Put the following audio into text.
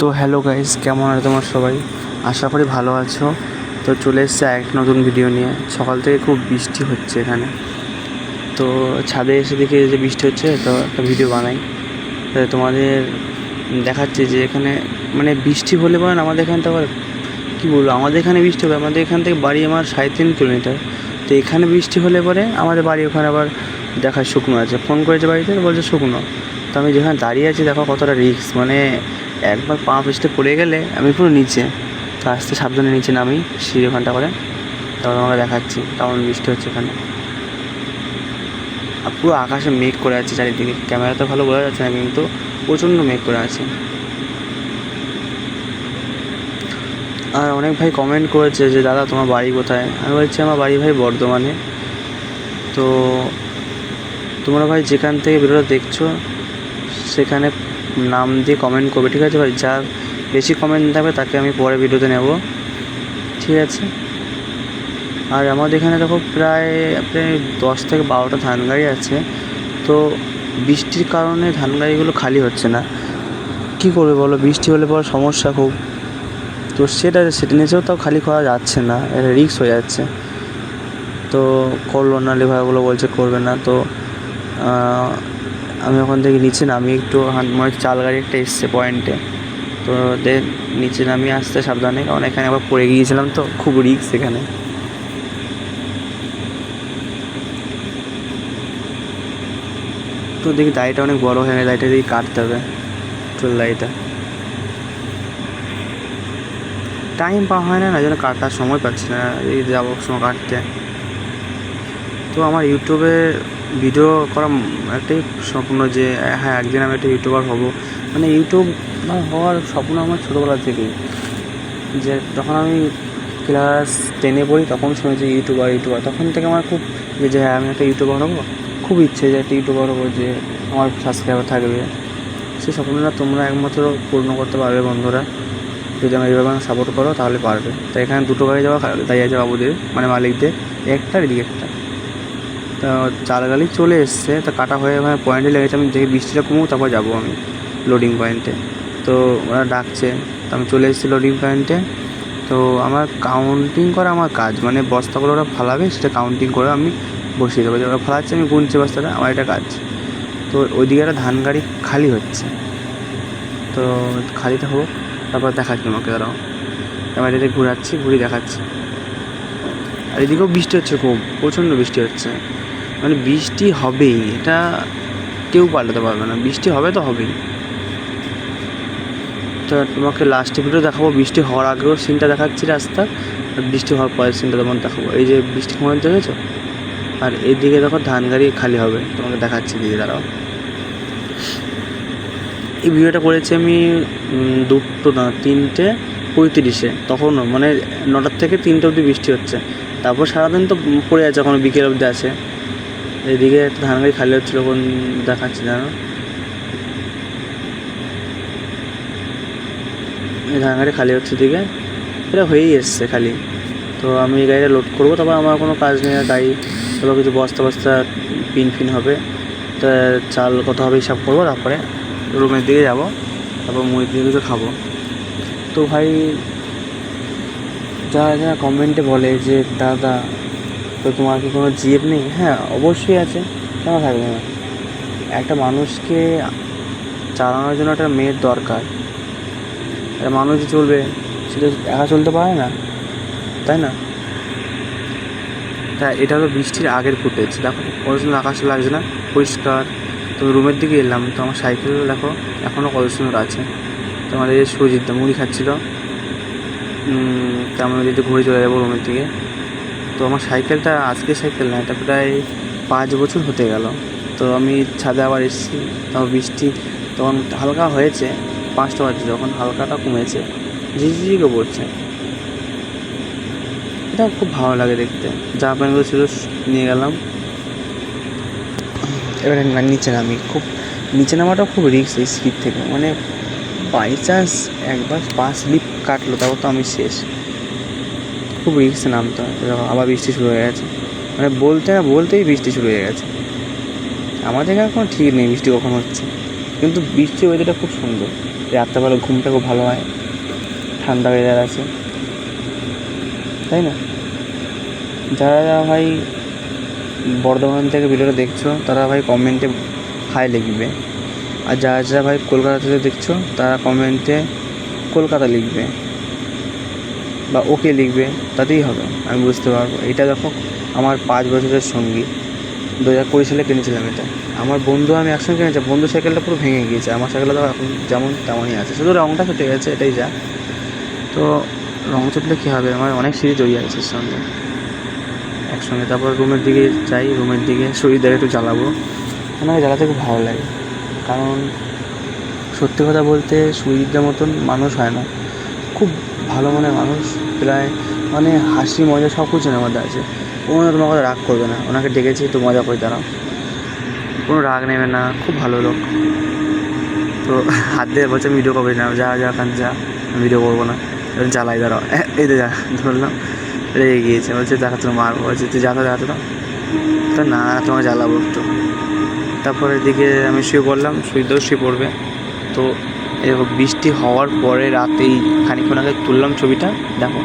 তো hello guys কেমন আছে তোমার সবাই? আশা করি ভালো আছো। তো চলে এসছে এক নতুন ভিডিও নিয়ে। সকাল থেকে খুব বৃষ্টি হচ্ছে এখানে। তো ছাদে এসে দেখে যে বৃষ্টি হচ্ছে, তো একটা ভিডিও বানাই। তো তোমাদের দেখাচ্ছে যে এখানে মানে বৃষ্টি হলে পরে না আমাদের এখানটা আবার কী বলব, আমাদের এখানে বৃষ্টি হবে। আমাদের এখান থেকে বাড়ি আমার সাড়ে তিন কিলোমিটার। তো এখানে বৃষ্টি হলে পরে আমাদের বাড়ি ওখানে আবার দেখায় শুকনো আছে। ফোন করেছে বাড়িতে, বলছে শুকনো তো আমি যেখানে দাঁড়িয়ে আছি, দেখো কতটা রিস্ক মানে একবার পা পিছতে পড়ে গেলে আমি পুরো নিচে, তো আস্তে সাবধানে নিচে নামি, সিঁড়ি ওখানটা করে তারপর আমাকে দেখাচ্ছি, কেমন বৃষ্টি হচ্ছে এখানে। আর পুরো আকাশে মেঘ করে আছে চারিদিকে। ক্যামেরা তো ভালো বোঝা যাচ্ছে না, কিন্তু প্রচণ্ড মেঘ করে আছে। আর অনেক ভাই কমেন্ট করেছে যে, দাদা, তোমার বাড়ি কোথায়? আমি বলছি, আমার বাড়ি ভাই বর্ধমানে। তো তোমরা ভাই যেখান থেকে ভিডিওটা দেখছ, সেখানে নাম দিয়ে কমেন্ট করবে, ঠিক আছে ভাই? যার বেশি কমেন্ট থাকবে তাকে আমি পরে ভিডিওতে নেব। ঠিক আছে? আর আমাদের এখানে দেখো প্রায় প্রায় দশ থেকে বারোটা ধান গাড়ি আছে। তো বৃষ্টির কারণে ধান গাড়িগুলো খালি হচ্ছে না। কী করবে বলো? বৃষ্টি হলে পর সমস্যা খুব। তো সেটা সেটা নিচেও তাও খালি করা যাচ্ছে না এটা রিস্ক হয়ে যাচ্ছে। তো করল না লেভারগুলো বলছে করবে না। তো আমি ওখান থেকে নিচে নামি একটু মনে চাল গাড়ি একটা এসছে পয়েন্টে তো দেন নিচে নামিয়ে আসতে সাবধানে, কারণ এখানে আবার পড়ে গিয়েছিলাম তো, খুব রিস্ক এখানে। তো দেখি দাড়িটা অনেক বড় হয়ে গেছে, দাড়িটা দেখি কাটতে হবে, চুল দাড়িটা। টাইম পাওয়া হয় না না যেন কাটার সময় পাচ্ছি না, এই যাব সময় কাটতে। তো আমার ইউটিউবে ভিডিও করা একটাই স্বপ্ন যে হ্যাঁ একদিন আমি একটা ইউটিউবার হব। মানে ইউটিউব হওয়ার স্বপ্ন আমার ছোটোবেলা থেকেই যে যখন আমি ক্লাস টেনে পড়ি, তখন শুনেছি ইউটিউবার ইউটিউবার তখন থেকে আমার খুব যে হ্যাঁ আমি একটা ইউটিউবার হব, খুব ইচ্ছে যে একটা ইউটিউবার হব যে, আমার সাবস্ক্রাইবার থাকবে। সেই স্বপ্নটা তোমরা একমাত্র পূর্ণ করতে পারবে, বন্ধুরা। যদি আমার এইভাবে সাপোর্ট করো, তাহলে পারবে। তাই এখানে দুটো গাড়ি যাওয়া দাঁড়িয়ে আছে বাবুদের মানে মালিকদের। একটা এদিকে একটা। তো চার গাড়ি চলে এসছে, তা কাটা হয়ে ওখানে পয়েন্টে লেগেছে, আমি দেখি বৃষ্টিটা কমুক, তারপর যাব আমি লোডিং পয়েন্টে তো ওরা ডাকছে, তো আমি চলে এসেছি লোডিং পয়েন্টে তো আমার কাউন্টিং করা আমার কাজ মানে বস্তাগুলো ওরা ফালাবে, সেটা কাউন্টিং করে আমি বসিয়ে দেবো। ওরা ফালাচ্ছে, আমি গুনছি বস্তাটা, আমার এটা কাজ। তো ওইদিকে একটা ধান গাড়ি খালি হচ্ছে। তো খালিটা হোক, তারপর দেখাচ্ছি তোমাকে, দাঁড়াও। ক্যামেরাতে ঘুরাচ্ছি ঘুরিয়ে দেখাচ্ছি। আর এদিকেও বৃষ্টি হচ্ছে খুব, প্রচণ্ড বৃষ্টি হচ্ছে। মানে বৃষ্টি হবেই, এটা কেউ পাল্টাতে পারবে না। বৃষ্টি হবে তো হবেই। তো তোমাকে লাস্টে ভিডিও দেখাবো বৃষ্টি হওয়ার আগেও সিনটা দেখাচ্ছি রাস্তা আর বৃষ্টি হওয়ার পরের সিনটা তোমার দেখাবো। এই যে বৃষ্টি কমে দেখেছ? আর এদিকে দেখো ধান গাড়ি খালি হবে, তোমাকে দেখাচ্ছি দিদি দাঁড়াও। এই ভিডিওটা করেছি আমি দুটো না, তিনটে, পঁয়ত্রিশে, তখনও মানে নটার থেকে তিনটে অবধি বৃষ্টি হচ্ছে। তারপর সারাদিন তো পড়ে আছে, এখন বিকেল অবধি আছে। এদিকে একটা ধান গাড়ি খালি হচ্ছিল কোন দেখাচ্ছি, জানো? এই ধান গাড়ি খালি হচ্ছে দিকে এটা হয়েই এসছে খালি। তো আমি এই গাড়িটা লোড করব তারপর আমার কোনো কাজ নেই গাড়ি তারপর কিছু বস্তা বস্তা পিন ফিন হবে। তা চাল কত হবে হিসাব করব, তারপরে রুমের দিকে যাব, তারপর মুড়ির দিকে কিছু খাব। তো ভাই, যারা যারা কমেন্টে বলে যে, দাদা তো তোমার কি কোনো জিএফ নেই? হ্যাঁ অবশ্যই আছে। কেন থাকবে না? একটা মানুষকে চালানোর জন্য একটা মেয়ের দরকার। একটা মানুষ চলবে সেটা একা চলতে পারে না। তাই না? তা এটা হলো বৃষ্টির আগের ফুটেজ। দেখো কত সুন্দর আকাশে লাগছে না পরিষ্কার। তো রুমের দিকে এলাম তো আমার সাইকেল দেখো এখনও কত সুন্দর আছে। তো আমাদের সুজিত মুড়ি খাচ্ছিল। উম, তো আমরা যদি ঘুরে চলে যাব রুমের দিকে। তো আমার সাইকেলটা আজকে সাইকেল না, এটা প্রায় পাঁচ বছর হতে গেল। তো আমি ছাদে আবার এসেছি তারপর বৃষ্টি তখন হালকা হয়েছে, পাঁচটা বাজে যখন হালকাটা কমেছে ঝিঝিঝিকে পড়ছে। এটা খুব ভালো লাগে দেখতে। জামা প্যান্টগুলো ছিল নিয়ে গেলাম। এবারে নিচে নামি। খুব নিচে নামাটা খুব রিস্ক এই স্লিপ থেকে। মানে বাই চান্স একবার পা স্লিপ কাটলো তারপর তো আমি শেষ। খুব রিস্কে নামতে হয় আবার বৃষ্টি শুরু হয়ে গেছে। মানে বলতে না বলতেই বৃষ্টি শুরু হয়ে গেছে। আমাদের এখানে কোনো ঠিক নেই, বৃষ্টি কখন হচ্ছে। কিন্তু বৃষ্টি ওয়েদারটা খুব সুন্দর। রাত্রেবেলা ঘুমটা খুব ভালো হয়। ঠান্ডা ওয়েদার আছে। তাই না? যারা যারা ভাই বর্ধমান থেকে ভিডিওটা দেখছ, তারা ভাই কমেন্টে হাই লিখবে। আর যারা যারা ভাই কলকাতা থেকে দেখছ, তারা কমেন্টে কলকাতা লিখবে। বা ওকে লিখবে, তাতেই হবে। আমি বুঝতে পারব। এটা দেখো, আমার পাঁচ বছরের সঙ্গী। দু হাজার কুড়ি সালে কিনেছিলাম এটা। আমার বন্ধু, আমি একসঙ্গে কিনেছি। বন্ধু সাইকেলটা পুরো ভেঙে গিয়েছে। আমার সাইকেলটা তো এখন যেমন তেমনই আছে। শুধু রঙটা ছুটে গেছে, এটাই যা। তো রঙ ছুটলে কী হবে? আমার অনেক স্মৃতি জড়িয়ে আছে সঙ্গে। একসঙ্গে তারপর রুমের দিকে যাই, রুমের দিকে শরীরদের একটু জ্বালাবো। আমাকে জ্বালাতে খুব ভালো লাগে। কারণ সত্যি কথা বলতে সুইটদের মতন মানুষ হয় না। খুব ভালো মনের মানুষ, প্রায় মানে হাসি, মজা সব কিছু ওনার মধ্যে আছে। কোনো তোমার কথা রাগ করবে না। ওনাকে ডেকেছি, একটু মজা করে দাঁড়াও। কোনো রাগ নেবে না, খুব ভালো লোক। তো হাত দিয়ে বলছে ভিডিও করবি না। যা যা কান যা। ভিডিও করব না। জ্বালাই দাঁড়াও। এই তো যা, ধরলাম। রেগে গিয়েছে। বলছে, দেখা তো মারবো বলছে, তুই যা তো যা তো তো না, তোমাকে জ্বালাবো একটু। তারপরে এদিকে আমি শুয়ে পড়লাম। শুয়েতেও শুয়ে পড়বে। তো বৃষ্টি হওয়ার পরে রাতেই খানিক্ষণ আগে তুললাম ছবিটা দেখো।